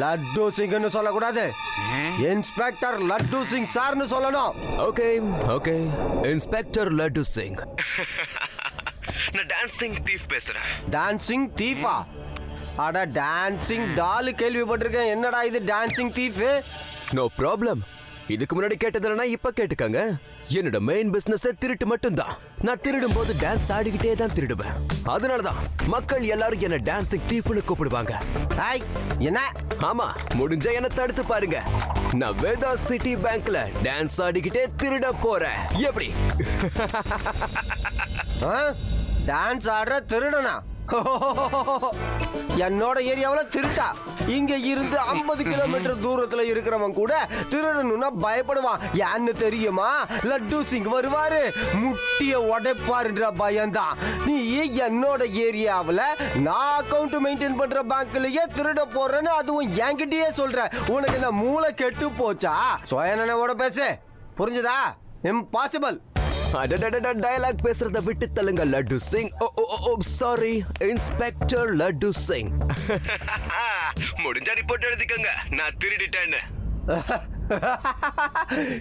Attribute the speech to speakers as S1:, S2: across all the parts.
S1: லட்டு
S2: சிங்னு சொல்லக்கூடாது. இன்ஸ்பெக்டர் லட்டு சிங் சார்னு சொல்லணும்.
S3: Okay okay. Inspector Laddu Singh.
S1: நான் டான்சிங் தீஃப் பேசுறேன்.
S2: டான்சிங் தீஃபா அட டான்சிங் டால் கேள்விப்பட்டிருக்கேன். என்னடா இது டான்சிங் தீஃப்
S3: நோ ப்ராப்ளம் இதுக்கு முன்னாடி கேட்டதுலனா இப்ப கேட்டுக்கங்க. என்னோட மெயின் பிசினஸ் திருட்டு மட்டும்தான். நான் திருடும் போது டான்ஸ் ஆடிக்கிட்டே தான் திருடுவேன். அதனாலதான் மக்கள் எல்லாரும் என்ன டான்சிங் தீஃப்னு கூப்பிடுவாங்க.
S2: ஹாய் என்ன?
S3: ஆமா முடிஞ்ச என்ன தடுத்து பாருங்க. நான் வேதா சிட்டி பேங்க்ல டான்ஸ் ஆடிக்கிட்டே திருட போறேன். எப்படி?
S2: டான்ஸ் ஆடுற திருடனா? என்னோட ஏரியாவில் திருட்டா. இங்க இருந்து 50 கிலோமீட்டர் தூரத்துல இருக்கிறவன் கூட திருடணும்னா பயப்படுவான். ஏன்னு தெரியுமா? லட்டு சிங் வருவாரு. முட்டிய உடைப்பாருன்ற பயம்தான். நீ என்னோட ஏரியாவில் நான் அக்கௌண்ட் மெயின்டைன் பண்ற பேங்க்லயே திருட போறேன்னு அதுவும் என்கிட்டயே சொல்ற. உனக்கு இந்த மூளை கெட்டு போச்சா? சுயநனவோட பேசு. புரிஞ்சுதா? இம்பாசிபிள்
S3: டயலாக் பேசுறத விட்டு தள்ளுங்க Laddu Singh. Oh oh oh sorry inspector Laddu Singh.
S1: முடிஞ்சா ரிப்போர்ட் எழுதிக்கங்க. நான் திருடிட்டேன்னு.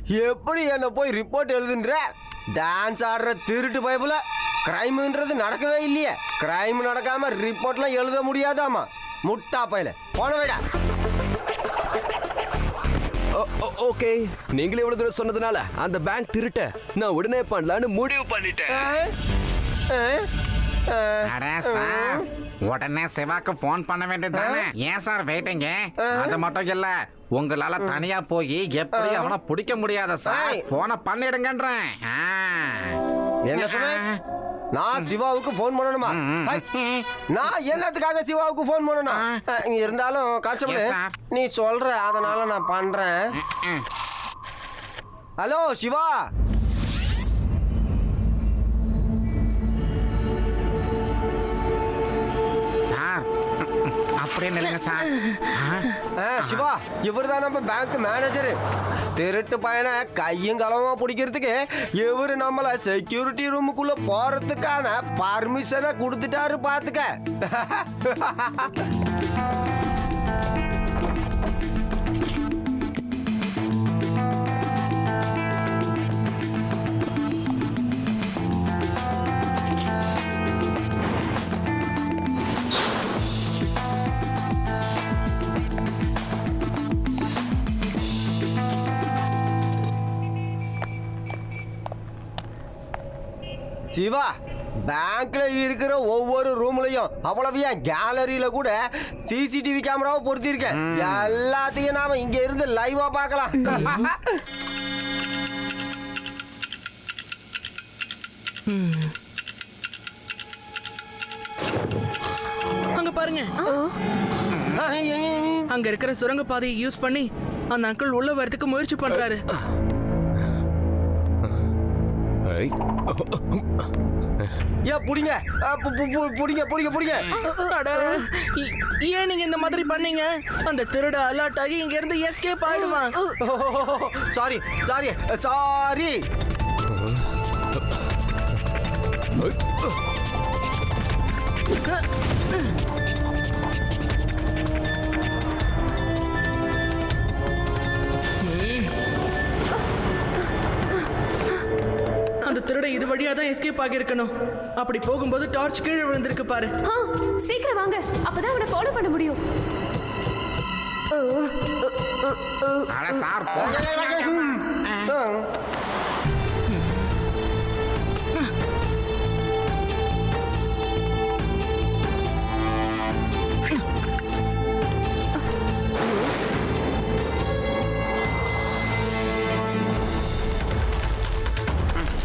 S2: எப்படி என்ன போய் ரிப்போர்ட் எழுதுன்ற? டான்ஸ் ஆடுற திருட்டு பயப்புல கிரைம்ன்றது நடக்கவே இல்லையே. கிரைம் நடக்காம ரிப்போர்ட்லாம் எழுத முடியாதாமா? முட்டா பயல. போன வைடா.
S3: ஓகே. நீங்களே இவ்வளவு தூரம் சொன்னதுனால அந்த பேங்க் திருட்ட நான் உடனே பண்ணலான்னு முடிவு பண்ணிட்டேன்.
S4: அட சார் உடனே சிவாக்கு ஃபோன் பண்ண வேண்டியதுதானே? ஏன் சார் வெயிட்டிங்க அது மட்டும் இல்ல உங்களால தனியா போய் எப்படி அவனை பிடிக்க முடியாத சார். போனை பண்ணிடுங்கன்றேன்.
S2: என்ன சொன்ன? நான் சிவாவுக்கு ஃபோன் பண்ணணுமா? நான் என்னத்துக்காக சிவாவுக்கு ஃபோன் பண்ணணும்?
S4: ஆ.
S2: இருந்தாலும் கான்ஸ்டபிள். நீ சொல்ற அதனால நான் பண்றேன். ஹலோ சிவா.
S4: சார். அப்படியே நில்லுங்க சார்.
S2: சிவா இவர் தான் நம்ம பேங்க் மேனேஜர் திருட்டு பையனை கையும் களவமா பிடிக்கிறதுக்கு இவரு நம்மள செக்யூரிட்டி ரூமுக்குள்ள போறதுக்கான பர்மிஷனை கொடுத்துட்டாரு பாத்துக்க. சிவா பேங்க்ல இருக்கிற ஒவ்வொரு ரூம்லயும் அவ்வளவு ஏன் கேலரியில கூட சிசிடிவி கேமராவை பொருத்திருக்கேன் எல்லாத்தையும் நாம இங்க இருந்து லைவா பார்க்கலாம்.
S5: அங்க பாருங்க. அங்க இருக்கிற சுரங்க பாதையை யூஸ் பண்ணி அந்த அங்கிள் உள்ள வரதுக்கு முயற்சி பண்றாரு.
S2: ஏ புடிங்க. புடிங்க புடிங்க புடிங்க.
S5: ஏன் நீங்க இந்த மாதிரி பண்ணீங்க? அந்த திருட அலர்ட் ஆகி இங்க இருந்து எஸ்கேப் ஆயிடுவான்.
S2: சாரி சாரி சாரி
S5: அந்த திருட இது வழியா தான் எஸ்கேப் ஆகியிருக்கணும். அப்படி போகும்போது டார்ச் கீழே விழுந்திருக்கு பாரு.
S6: ஆ, சீக்கிரம் வாங்க. அப்பதான் அவனை ஃபாலோ பண்ண முடியும். ஓ, ஓ, ஓ, ஓ.
S4: அட சார் போங்க.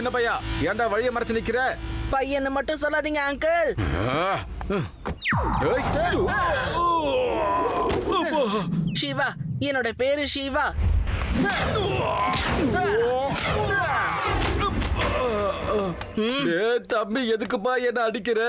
S7: சின்ன பையா? ஏன்டா வழியை மறைச்சு நிக்கிற?
S5: பையனை மட்டும் சொல்லாதீங்க அங்கிள் சிவா என்னோட பேரு சிவா
S7: தம்பி எதுக்குப்பா என்ன அடிக்கிற?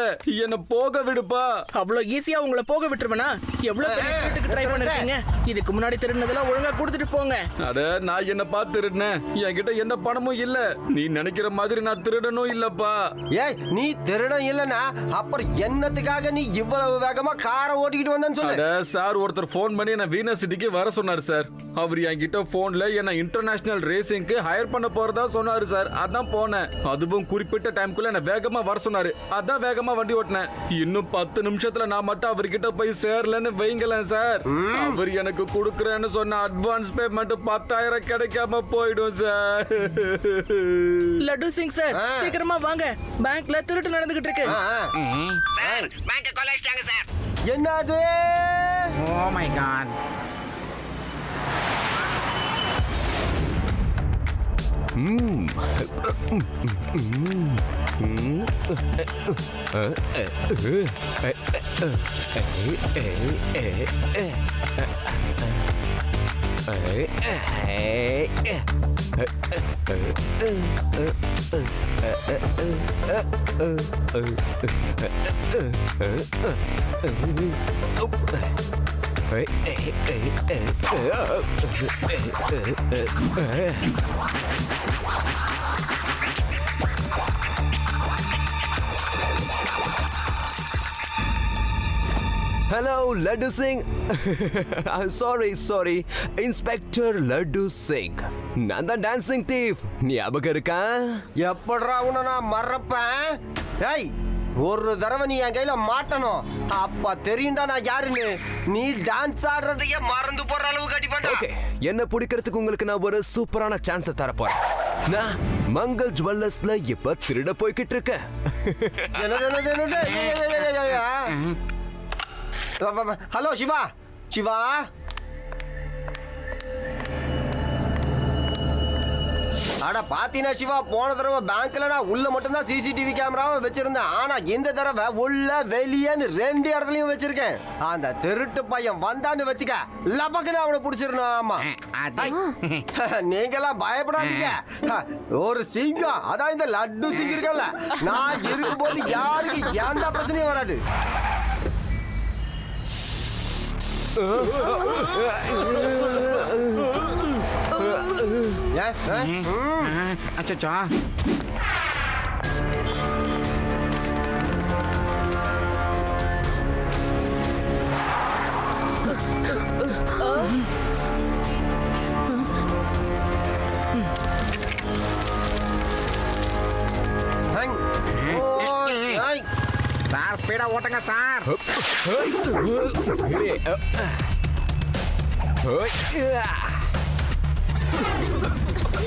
S7: என்ன போக விடுப்பா.
S5: அவ்வளவு ஈஸியா உங்களை போக விட்டுருவனா? எவ்வளவு பெரிய திருட்டுக்கு ட்ரை பண்ணிருக்கீங்க? இதுக்கு முன்னாடி திருடினதெல்லாம் ஒழுங்கா கொடுத்துட்டு போங்க.
S7: அட நான் என்ன பார்த்து திருடினேன். என்கிட்ட எந்த பணமும் இல்ல. நீ நினைக்கிற மாதிரி நான் திருடனும் இல்லப்பா.
S2: ஏய் நீ திருடன் இல்லனா அப்புறம் என்னத்துக்காக நீ இவ்வளவு வேகமா காரை ஓட்டிக்கிட்டு வந்தேன்னு சொல்லு.
S7: அட சார் ஒருத்தர் ஃபோன் பண்ணி என்ன வீனஸ் சிட்டிக்கு வர சொன்னார் சார். அவர் என்கிட்ட போன்ல என்ன இன்டர்நேஷனல் ரேசிங்க்கு ஹையர் பண்ண போறதா சொன்னாரு சார். அதான் போனேன். அதுவும் குறிப்பிட்ட டைம்குள்ள என்ன வேகமா வர சொன்னாரு. அதான் வேகமா வண்டி ஓட்டினேன். இன்னும் பத்து நிமிஷத்துல நான் மட்டும் அவர்கிட்ட போய் சேரலன்னு வைங்களேன் சார் அவர் எனக்கு கொடுக்குறேன்னு சொன்ன அட்வான்ஸ் பேமெண்ட் பத்தாயிரம் கிடைக்காம போயிடும் சார்
S5: லட்டு சிங் சார். சீக்கிரமா வாங்க. பேங்க்ல திருட்டு நடந்துகிட்டு இருக்கு.
S1: சார் பேங்க கொள்ளைச்சிட்டாங்க சார்
S2: என்னது?
S4: ஓ my god Mmm.
S3: Hello Laddu Singh sorry sorry inspector Laddu Singh நான் தான் டான்சிங் தீஃப் ஞாபகம் இருக்கா
S2: எப்படிடா உன்னை நான் மறப்பேன் ஏய் ஒரு தடவை நீ என் கையில மாட்டணும் அப்ப தெரியும்டா நான் யாருன்னு நீ டான்ஸ் ஆடுறதையே மறந்து போற அளவுக்கு அடிப்பேன்டா
S3: ஓகே என்ன பிடிக்கிறதுக்கு உங்களுக்கு நான் ஒரு சூப்பரான சான்ஸ் தர போறேன் நான் மங்கள் ஜுவல்லர்ஸ்ல இப்ப திருட போய்கிட்டு இருக்கேன்
S2: என்னது என்னது என்னது அட பாத்தீனா சிவா போன தடவை பேங்க்ல நான் உள்ள மட்டும்தான் சிசிடிவி கேமராவை வச்சிருந்தேன். ஆனா இந்த தடவை உள்ள வெளியேன்னு ரெண்டு இடத்துலயும் வச்சிருக்கேன். அந்த திருட்டு பையன் வந்தான்னு வச்சுக்க லபக்குன்னு அவனை பிடிச்சிருந்தோம் ஆமா. நீங்கெல்லாம் பயப்படாதீங்க. ஒரு சிங்கம் அதான் இந்த லட்டு சிங்கம் இருக்கல நான் இருக்கும்போது யாருக்கு எந்த பிரச்சனையும் வராது. ஏன்? ஆ? ம்.
S4: அச்சோ
S2: ஹங். ஓய், ஐ.
S4: சார் ஸ்பீடா ஓட்டுங்க சார்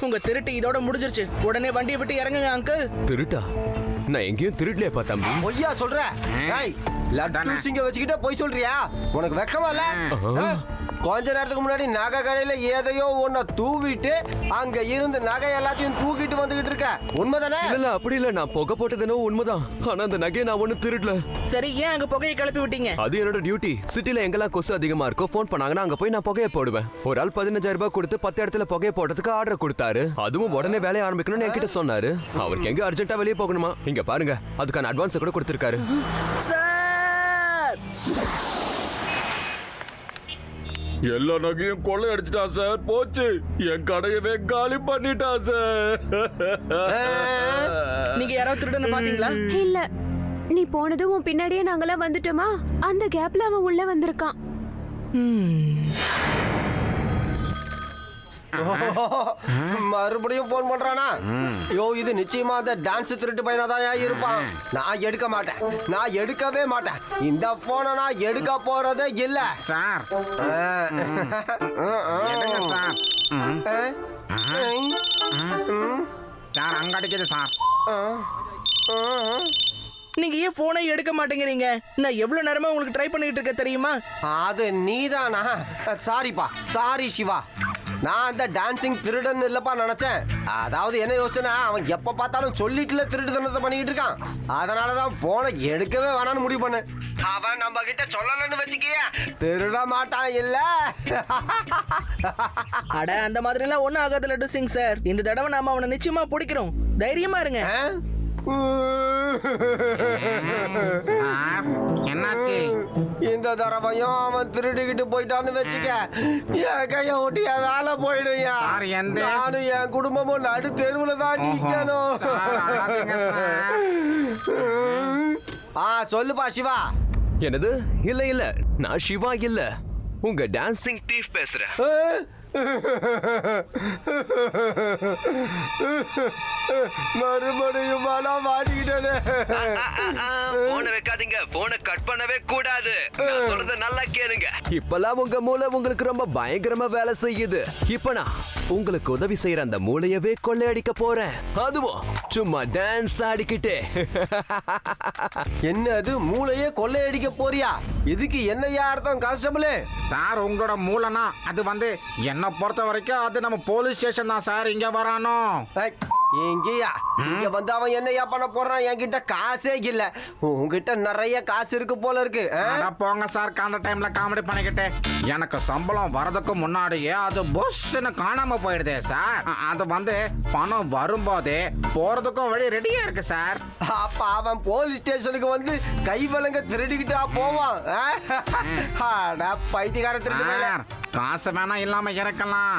S5: உங்க திருட்டு இதோட முடிஞ்சிருச்சு. உடனே வண்டியை விட்டு இறங்குங்க அங்கிள்
S3: திருட்டா? நான் எங்கேயும் திருடலையப்பா தம்பி.
S2: பொய்யா சொல்ற? லட்டு. சிங்க வச்சுக்கிட்டே பொய் சொல்றியா? உனக்கு வெக்கமா இல்ல? கொஞ்ச நேரத்துக்கு முன்னாடி நகை கடையில ஏதையோ ஒன்ன தூவிட்டு அங்க இருந்து நகை எல்லாத்தையும் தூக்கிட்டு வந்துகிட்டு இருக்க. உண்மைதானே?
S3: இல்ல இல்ல அப்படி இல்ல. நான் புகை போட்டதுனோ உண்மைதான். ஆனா அந்த நகையை நான் ஒண்ணும் திருடல.
S5: சரி ஏன் அங்க புகையை கிளப்பி விட்டீங்க?
S3: அது என்னோட டியூட்டி சிட்டில எங்கெல்லாம் கொசு அதிகமா இருக்கோ ஃபோன் பண்ணாங்கன்னா அங்க போய் நான் புகையை போடுவேன். ஒரு ஆள் பதினஞ்சாயிரம் ரூபாய் கொடுத்து பத்து இடத்துல புகையை போடுறதுக்கு ஆர்டர் கொடுத்தாரு. அதுவும் உடனே வேலையை ஆரம்பிக்கணும்னு என்கிட்ட சொன்னாரு. அவருக்கு எங்க அர்ஜென்ட்டா வெளியே போகணுமா? இங்க பாருங்க. அதுக்கான அட்வான்ஸ் கூட கொடுத்திருக்காரு.
S5: சார்
S7: எல்லா நகையும் கொள்ளை அடிச்சிட்டான் சார். போச்சு. என் கடையவே காலி பண்ணிட்டான் சார்.
S5: நீங்க யாராவது திருடனை பாத்தீங்களா
S6: இல்ல. நீ போனதும் உன் பின்னாடியே நாங்கெல்லாம் வந்துட்டோமா? அந்த கேப்ல அவன் உள்ள வந்திருக்கான்.
S2: மறுபடியும் போன் பண்றானா? ஐயோ இது நிச்சயமா அந்த டான்ஸ் திருட்டு பையனா தான் இருப்பான். நான் எடுக்க மாட்டேன். நான் எடுக்கவே மாட்டேன். இந்த போனை நான் எடுக்க போறதே இல்ல.
S4: சார். சார். சார் அங்க அடிக்குது சார்.
S5: நீங்க ஏன் போனை எடுக்க மாட்டேங்கிறீங்க? நான் எவ்வளவு நேரமா உங்களுக்கு ட்ரை பண்ணிட்டு இருக்க தெரியுமா?
S2: அது நீதானா? சாரிப்பா. சாரி சிவா. நான் அந்த டான்சிங் திருடன் இல்லப்பா நினைச்சேன். அதாவது என்ன யோசனை அவன் எப்ப பார்த்தாலும் சொல்லிட்டுல திருட்டுத்தனத்தை பண்ணிக்கிட்டு இருக்கான். அதனால தான் போனை எடுக்கவே வேணாம்னு முடிவு பண்ணேன். அவன் நம்ம கிட்ட சொல்லலன்னு வச்சுக்கிய திருட மாட்டான் இல்ல.
S5: அட அந்த மாதிரி எல்லாம் ஒண்ணும் ஆகாது லட்டு சிங் சார். இந்த தடவை நாம அவனை நிச்சயமா பிடிக்கிறோம். தைரியமா இருங்க.
S4: என்னாச்சு?
S2: இந்த தடவையும் அவன் திருடிக்கிட்டு போயிட்டான்னு வச்சுக்க. என் கைய ஒட்டி என் வேலை போயிடுயா நானும் என் குடும்பமும் நடு தெருவுல தான் நிக்கணும். ஆ சொல்லுப்பா சிவா.
S3: என்னது? இல்ல இல்ல. நான் சிவா இல்ல. உங்க டான்சிங் டீஃப் பேசுறேன்.
S2: மறுபடியும் மாட்டிக்கிட்டேனே
S3: போன வைக்காதீங்க. போன கட் பண்ணவே கூடாது. நான் சொல்றத நல்லா கேளுங்க. இப்பலாம் உங்க மூளை உங்களுக்கு ரொம்ப பயங்கரமா வேலை செய்யுது. இப்ப நான் உங்களுக்கு உதவி செய்யற அந்த மூளையவே கொள்ளையடிக்க போறேன். அதுவும் சும்மா டான்ஸ் ஆடிக்கிட்டே.
S2: என்ன அது? மூளையே கொள்ளையடிக்க போறியா? இதுக்கு என்னையா அர்த்தம் கான்ஸ்டபிளே
S4: சார் உங்களோட மூலனா அது வந்து என்ன பொறுத்த வரைக்கும் அது நம்ம போலீஸ் ஸ்டேஷன் தான் சார். இங்கே வரானோ?
S2: எங்கேயா இங்க வந்து அவன் என்னையா பண்ண போறான்? என்கிட்ட காசே இல்ல. உன்கிட்ட நிறைய காசு இருக்கு போல இருக்கு
S4: போங்க சார் காண்ட டைம்ல காமெடி பண்ணிக்கிட்டு. எனக்கு சம்பளம் வரதுக்கு முன்னாடியே அது பொஸ்ன்னு காணாம போயிடுதே சார். அது வந்து பணம் வரும்போதே போறதுக்கும் வழி ரெடியா இருக்கு சார்.
S2: அப்ப அவன் போலீஸ் ஸ்டேஷனுக்கு வந்து கை வலங்க திருடிக்கிட்டா போவான் மேல
S4: சார், காசு வேணா இல்லாம இருக்கலாம்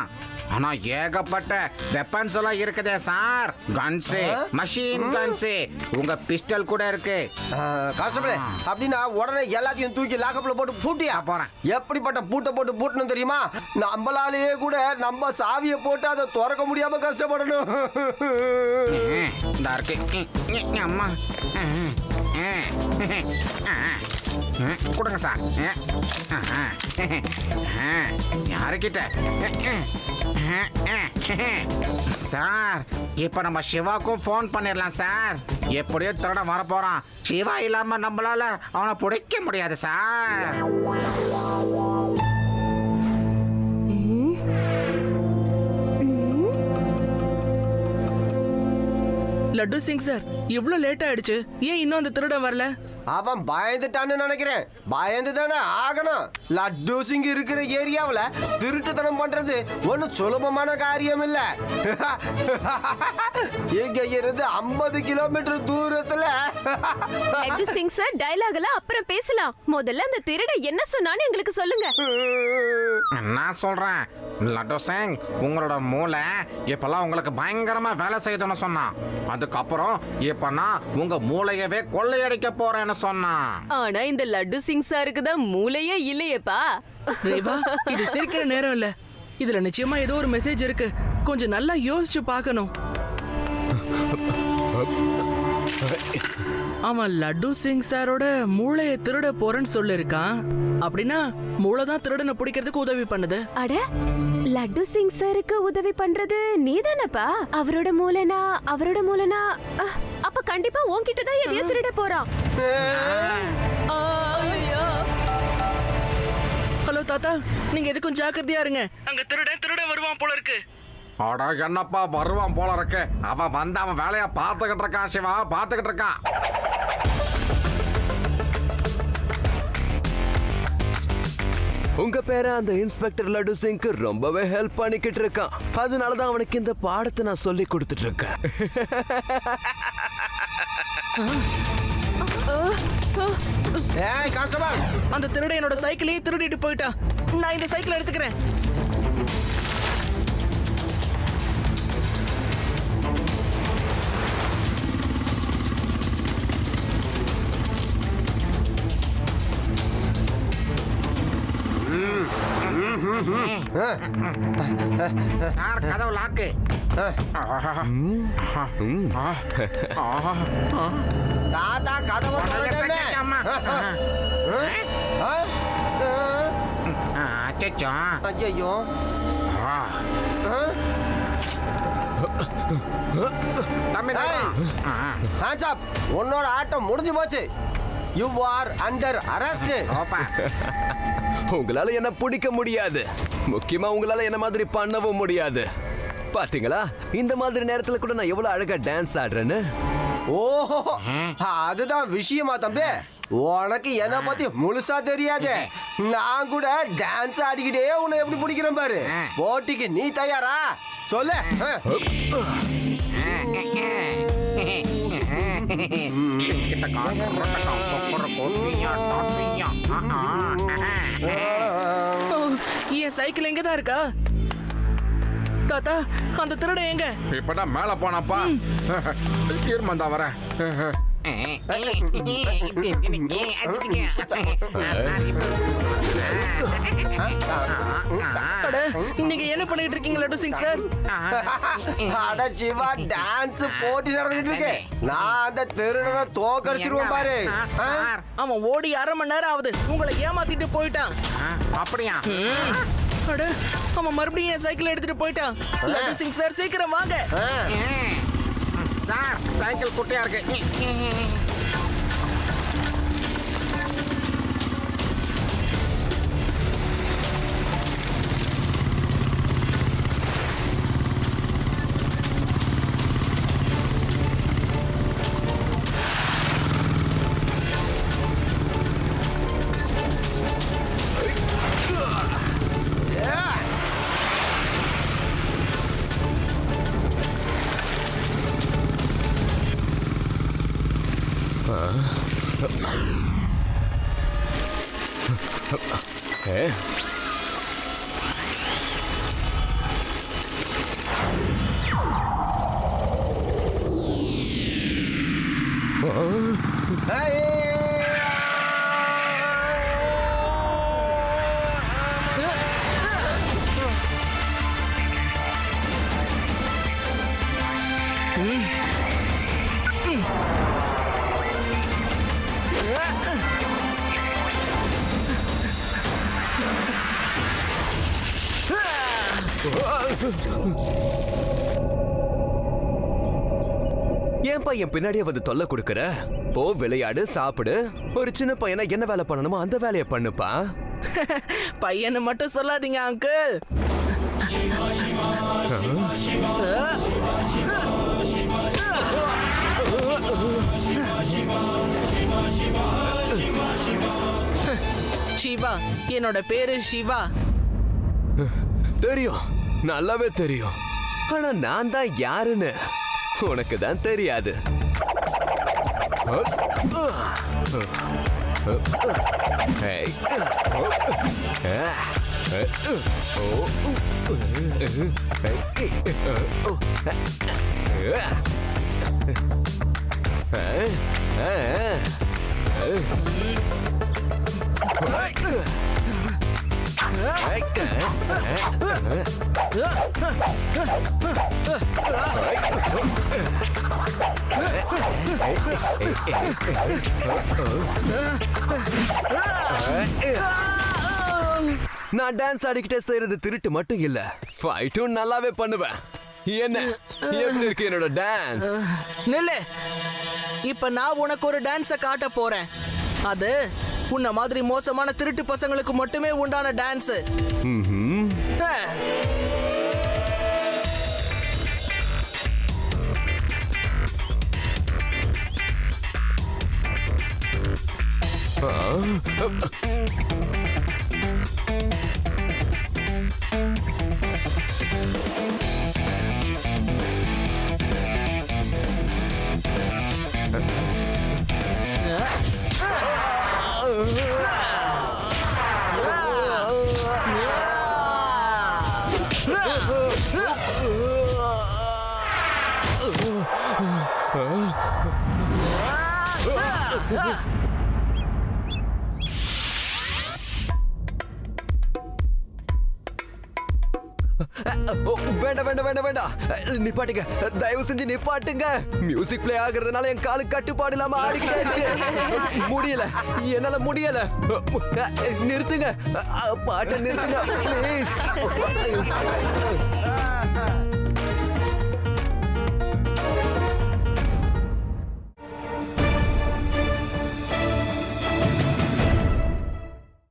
S4: ஆனா ஏகப்பட்ட வெப்பன்ஸ் எல்லாம் இருக்குதே சார். கன்ஸு மஷின் கன்ஸு உங்க பிஸ்டல் கூட இருக்கு.
S2: கான்ஸ்டபிளே அப்படின்னா உடனே எல்லாத்தையும் தூக்கி லாக்கப்ல போட்டு பூட்டியா
S4: போறேன்.
S2: எப்படிப்பட்ட பூட்டை போட்டு பூட்டணும் தெரியுமா? நம்மளாலேயே கூட நம்ம சாவியை போட்டு அதை திறக்க முடியாம கஷ்டப்படணும்.
S4: அம்மா. கொடுங்க சார். யாருக்கிட்ட? சார் இப்ப நம்ம சிவாக்கும் ஃபோன் பண்ணிடலாம் சார். எப்படியோ திருட வரப்போறான். சிவா இல்லாம நம்மளால அவனை பிடிக்க முடியாது சார்.
S5: லட்டு சிங் சார் இவ்வளோ லேட் ஆயிடுச்சு. ஏன் இன்னும் அந்த திருடம் வரல?
S2: அவன் பயந்துட்டான்னு நினைக்கிறேன். பயந்து தானே ஆகணும். லட்டு சிங் இருக்கிற ஏரியாவுல திருட்டுத்தனம் பண்றது ஒன்றும் சுலபமான காரியம் இல்ல இங்க இருந்து ஐம்பது கிலோமீட்டர் தூரத்துல.
S6: லட்டு சிங் சார் எல்லாம் அப்புறம் பேசலாம். முதல்ல அந்த திருட என்ன சொன்னான்னு எங்களுக்கு சொல்லுங்க.
S4: நான் சொல்றேன். லட்டு சிங் உங்களோட மூளை இப்பெல்லாம் உங்களுக்கு பயங்கரமா வேலை செய்யுதுன்னு சொன்னான் அதுக்கப்புறம் இப்ப நான் உங்க மூளையவே கொள்ளையடிக்க போறேன்னு சொன்னான்
S6: ஆனா இந்த லட்டு சிங் சாருக்கு தான் மூளையே இல்லையேப்பா.
S5: ரேவா இது சிரிக்கிற நேரம் இல்ல. இதுல நிச்சயமா ஏதோ ஒரு மெசேஜ் இருக்கு. கொஞ்சம் நல்லா யோசிச்சு பார்க்கணும். அவன் லட்டு சிங் சாரோட மூளையை திருட போறேன்னு சொல்லிருக்கான். அப்படின்னா மூளை தான் திருடனை பிடிக்கிறதுக்கு உதவி பண்ணுது.
S6: அட லட்டு சிங் சாருக்கு உதவி பண்றது நீதானப்பா? அவரோட மூலனா அவரோட மூலனா அப்ப கண்டிப்பா உன்கிட்ட தான் எதையோ திருட போறான்.
S5: ஹலோ தாத்தா நீங்க எதுக்கும் ஜாக்கிரதையா இருங்க. அங்க திருடன் திருட வருவான் போல இருக்கு.
S4: அட என்னப்பா வருவான் போல இருக்கு. அவன் வந்து அவன் வேலைய பார்த்துக்கிட்டு இருக்கான் சிவா பார்த்துக்கிட்டு இருக்கான்
S3: உங்க பேர அந்த இன்ஸ்பெக்டர் லட்டு சிங்க்கு ரொம்பவே ஹெல்ப் பண்ணிக்கிட்டு இருக்கான். அதனாலதான் அவனுக்கு இந்த பாடத்தை நான் சொல்லி கொடுத்துட்டு இருக்கேன்.
S5: அந்த திருடன் என்னோட சைக்கிளையும் திருடிட்டு போயிட்டான். நான் இந்த சைக்கிளை எடுத்துக்கிறேன்.
S4: சார் கதவு லாக்கு?
S2: தாத்தா கதவை?
S4: அச்சோ.
S2: உன்னோட ஆட்டம் முடிஞ்சு போச்சு. யூ ஆர் அண்டர் அரெஸ்ட்
S3: உங்களால என்ன பிடிக்க முடியாது. முக்கியமா உங்களால என்ன மாதிரி பண்ணவும் முடியாது. பாத்தீங்களா? இந்த மாதிரி நேரத்துல கூட நான் எவ்வளவு அழகா டான்ஸ் ஆடுறேன்னு.
S2: ஓஹோ! அதுதான் விஷயமா தம்பி. உனக்கு என்ன பத்தி முழுசா தெரியாது. நான் கூட டான்ஸ் ஆடிக்கிட்டே உன்னை எப்படி பிடிக்கிறேன் பாரு. போட்டிக்கு நீ தயாரா? சொல்லு.
S4: கிட்ட காசு
S5: ஓ, என் சைக்கிள் எங்க தான் இருக்கா? தாத்தா அந்த திருடன் எங்க?
S7: இப்பதான் மேல போனாப்பா இருமா தான் வரேன்.
S5: அட நீங்க என்ன பண்ணிட்டு இருக்கீங்க லட்டு சிங் சார்?
S2: அட சிவா டான்ஸ் போட்டி நடந்துட்டு இருக்கு. நான் அந்த திருடனை தோக்கடிச்சிருவேன் பாரு. ஆ?
S5: அவன் ஓடி அரை மணி நேரம் ஆகுது. உங்களை ஏமாத்திட்டு போயிட்டான்.
S4: அப்படியா?
S5: அட அவன் மறுபடியும் என் சைக்கிள் எடுத்துட்டு போயிட்டான். லட்டு சிங் சார் சீக்கிரம் வாங்க.
S2: ஆ.
S4: சார் சைக்கிள் குட்டையா இருக்கு.
S3: ஏ, ஏன்பா என் பின்னாடியே வந்து தொல்லை கொடுக்குற? போ விளையாடு சாப்பிடு. ஒரு சின்ன பையனை என்ன வேலை பண்ணணுமோ அந்த வேலையை பண்ணுப்பா.
S5: பையனை மட்டும் சொல்லாதீங்க அங்கிள் சிவா என்னோட பேரு சிவா.
S3: தெரியும். நல்லாவே தெரியும். ஆனா நான் தான் யாருன்னு உனக்கு தான் தெரியாது. Hey! நான் டான்ஸ் ஆடிக்கிட்டே செய்யறது திருட்டு மட்டும் இல்ல. ஃபைட்டும் நல்லாவே பண்ணுவேன். என்ன? எப்படி இருக்கு என்னோட டான்ஸ்
S5: நில்லு. இப்ப நான் உனக்கு ஒரு டான்ஸ காட்ட போறேன். அது உன்ன மாதிரி மோசமான திருட்டு பசங்களுக்கு மட்டுமே உண்டான டான்ஸ்.
S3: ஆ வேண்டாம் வேண்டாம் வேண்டாம் வேண்டாம். நிப்பாட்டுங்க. தயவு செஞ்சு நிப்பாட்டுங்க. மியூசிக் ப்ளே ஆகுறதுனால என் காலு கட்டுப்பாடு இல்லாம ஆடிக்கிட்டே இருக்கு. முடியல. என்னால முடியல. நிறுத்துங்க. பாட்டை நிறுத்துங்க. ப்ளீஸ்